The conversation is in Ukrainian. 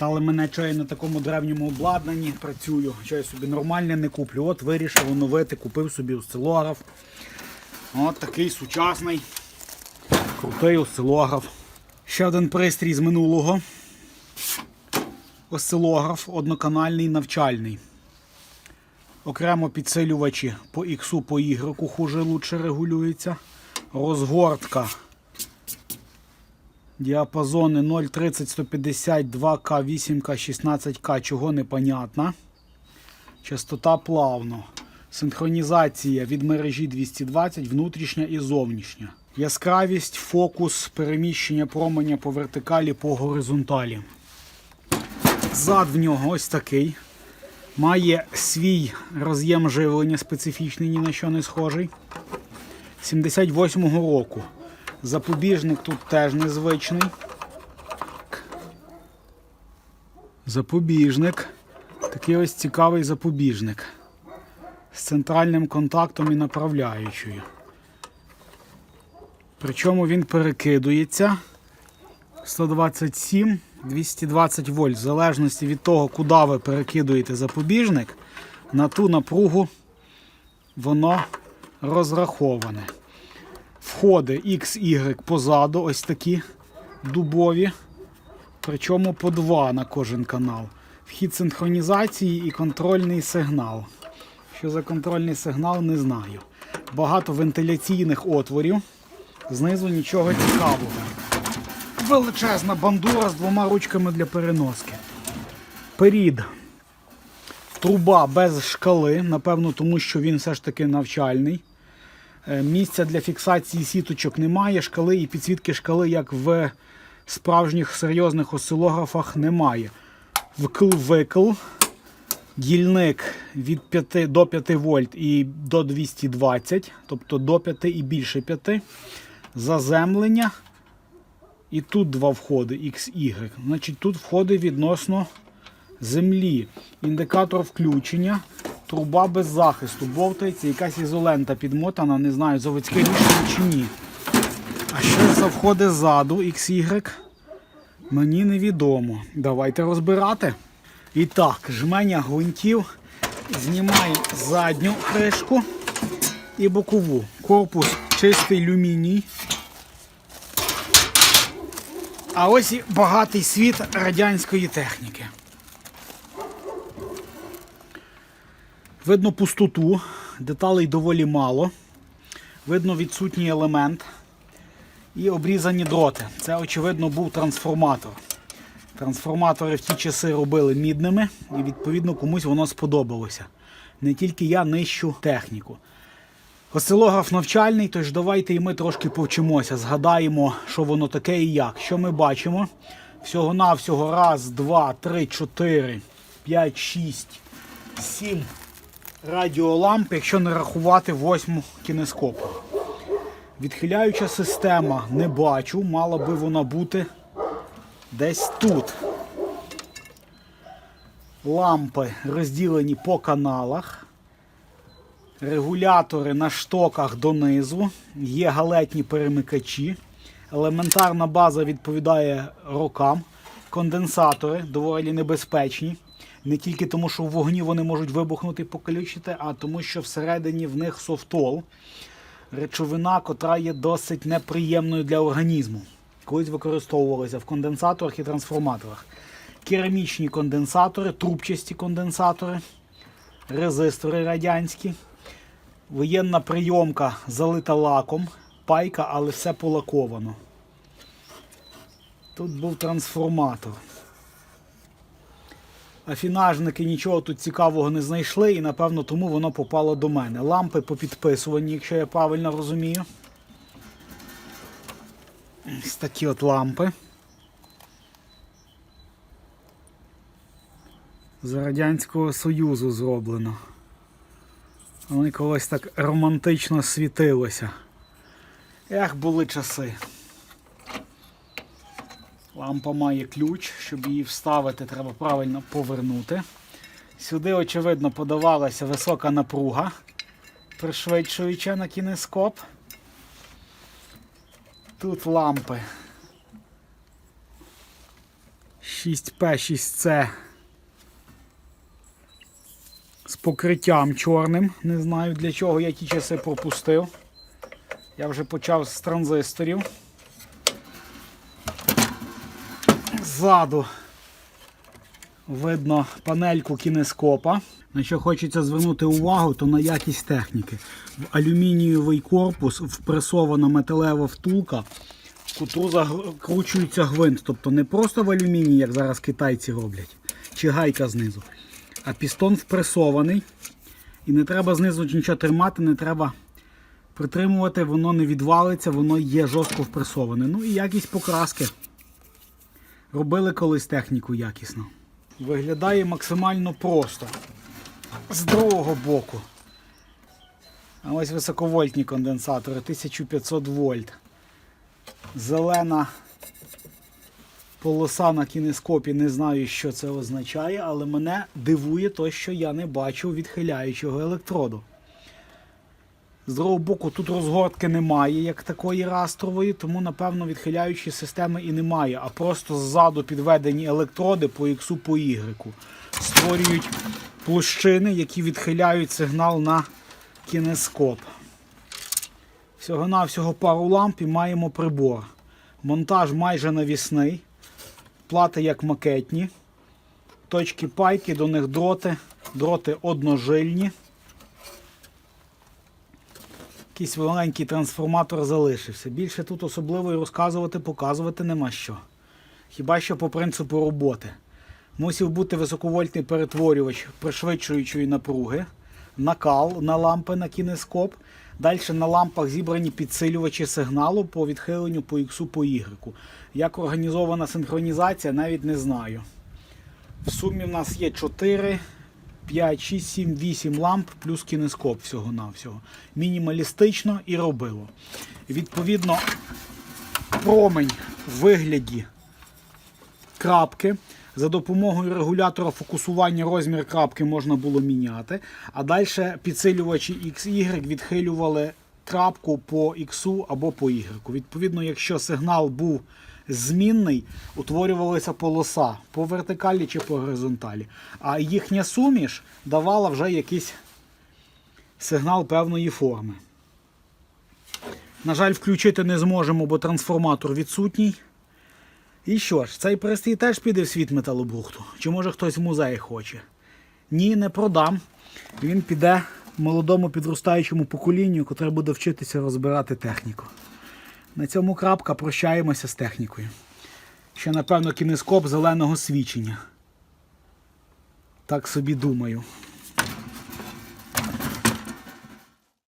Питали мене, що я на такому древньому обладнанні працюю, що я собі нормальне не куплю. От вирішив оновити, купив собі осцилограф. От такий сучасний, крутий осцилограф. Ще один пристрій з минулого. Осцилограф одноканальний навчальний. Окремо підсилювачі по X, по Y хуже лучше регулюється. Розгортка. Діапазони 0,30, 150, 2К, 8К, 16К, чого непонятно. Частота плавно. Синхронізація від мережі 220, внутрішня і зовнішня. Яскравість, фокус, переміщення променя по вертикалі, по горизонталі. Зад в нього ось такий. Має свій роз'єм живлення специфічний, ні на що не схожий. 78-го року. Запобіжник тут теж незвичний. Запобіжник. Такий ось цікавий запобіжник. З центральним контактом і направляючою. Причому він перекидується 127 220 вольт. В залежності від того, куди ви перекидуєте запобіжник, на ту напругу воно розраховане. Входи X, Y позаду, ось такі дубові. Причому по два на кожен канал. Вхід синхронізації і контрольний сигнал. Що за контрольний сигнал, не знаю. Багато вентиляційних отворів. Знизу нічого цікавого. Величезна бандура з двома ручками для переноски. Перід. Труба без шкали, напевно, тому що він все ж таки навчальний. Е, Місця для фіксації сіточок немає, шкали і підсвітки шкали, як в справжніх серйозних осцилографах, немає. Вкл-викл, дільник від 5 до 5 вольт і до 220, тобто до 5 і більше 5. Заземлення. І тут два входи XY. Значить, тут входи відносно землі. Індикатор включення. Труба без захисту. Бовтається, якась ізолента підмотана, не знаю, заводське рішення чи ні. А що за входи ззаду XY? Мені невідомо. Давайте розбирати. І так, жменя гвинтів. Знімаю задню кришку і бокову. Корпус чистий люміній. А ось і багатий світ радянської техніки. Видно пустоту, деталей доволі мало. Видно відсутній елемент і обрізані дроти. Це, очевидно, був трансформатор. Трансформатори в ті часи робили мідними, і відповідно комусь воно сподобалося. Не тільки я нищу техніку. Осцилограф навчальний, тож давайте і ми трошки повчимося, згадаємо, що воно таке і як. Що ми бачимо? Всього-навсього раз, два, три, чотири, п'ять, шість, сім радіоламп, якщо не рахувати восьму кінескопу. Відхиляюча система не бачу, мала би вона бути десь тут. Лампи розділені по каналах. Регулятори на штоках донизу, є галетні перемикачі. Елементарна база відповідає рокам. Конденсатори доволі небезпечні. Не тільки тому, що в вогні вони можуть вибухнути і покалічити, а тому, що всередині в них софтол. Речовина, котра є досить неприємною для організму. Колись використовувалися в конденсаторах і трансформаторах. Керамічні конденсатори, трубчасті конденсатори, резистори радянські. Воєнна прийомка залита лаком, пайка, але все полаковано. Тут був трансформатор. Афінажники нічого тут цікавого не знайшли і, напевно, тому воно попало до мене. Лампи попідписувані, якщо я правильно розумію. Ось такі от лампи. З Радянського Союзу зроблено. Вони колись так романтично світилися. Ех, були часи. Лампа має ключ, щоб її вставити, треба правильно повернути. Сюди, очевидно, подавалася висока напруга, пришвидшуюча на кінескоп. Тут лампи 6P, 6C з покриттям чорним. Не знаю для чого я ті часи пропустив. Я вже почав з транзисторів. Ззаду видно панельку кінескопа. На що хочеться звернути увагу, то на якість техніки. В алюмінієвий корпус впресована металева втулка, в котру закручується гвинт. Тобто не просто в алюмінії, як зараз китайці роблять, чи гайка знизу. А пістон впресований. І не треба знизу нічого тримати, не треба притримувати, воно не відвалиться, воно є жорстко впресоване. Ну і якість покраски. Робили колись техніку якісно. Виглядає максимально просто. З другого боку. А ось високовольтні конденсатори 1500 вольт. Зелена полоса на кінескопі, не знаю, що це означає, але мене дивує те, що я не бачу відхиляючого електроду. З другого боку, тут розгортки немає, як такої растрової, тому, напевно, відхиляючої системи і немає, а просто ззаду підведені електроди по X, по Y. Створюють площини, які відхиляють сигнал на кінескоп. Всього-навсього пару ламп і маємо прибор. Монтаж майже навісний. Плати як макетні. Точки пайки, до них дроти. Дроти одножильні. Якийсь маленький трансформатор залишився. Більше тут особливо і розказувати, показувати нема що. Хіба що по принципу роботи. Мусив бути високовольтний перетворювач пришвидшуючої напруги, накал на лампи на кінескоп. Далі на лампах зібрані підсилювачі сигналу по відхиленню по X, по Y. Як організована синхронізація, навіть не знаю. В сумі в нас є 4, 5, 6, 7, 8 ламп плюс кінескоп всього-навсього. Мінімалістично і робило. Відповідно, промень в вигляді крапки. За допомогою регулятора фокусування розмір крапки можна було міняти. А далі підсилювачі XY відхилювали крапку по X або по Y. Відповідно, якщо сигнал був змінний, утворювалася полоса по вертикалі чи по горизонталі. А їхня суміш давала вже якийсь сигнал певної форми. На жаль, включити не зможемо, бо трансформатор відсутній. І що ж, цей пристрій теж піде в світ металобрухту. Чи може хтось в музеї хоче? Ні, не продам. Він піде молодому підростаючому поколінню, котре буде вчитися розбирати техніку. На цьому крапка прощаємося з технікою. Ще, напевно, кінескоп зеленого свічення. Так собі думаю.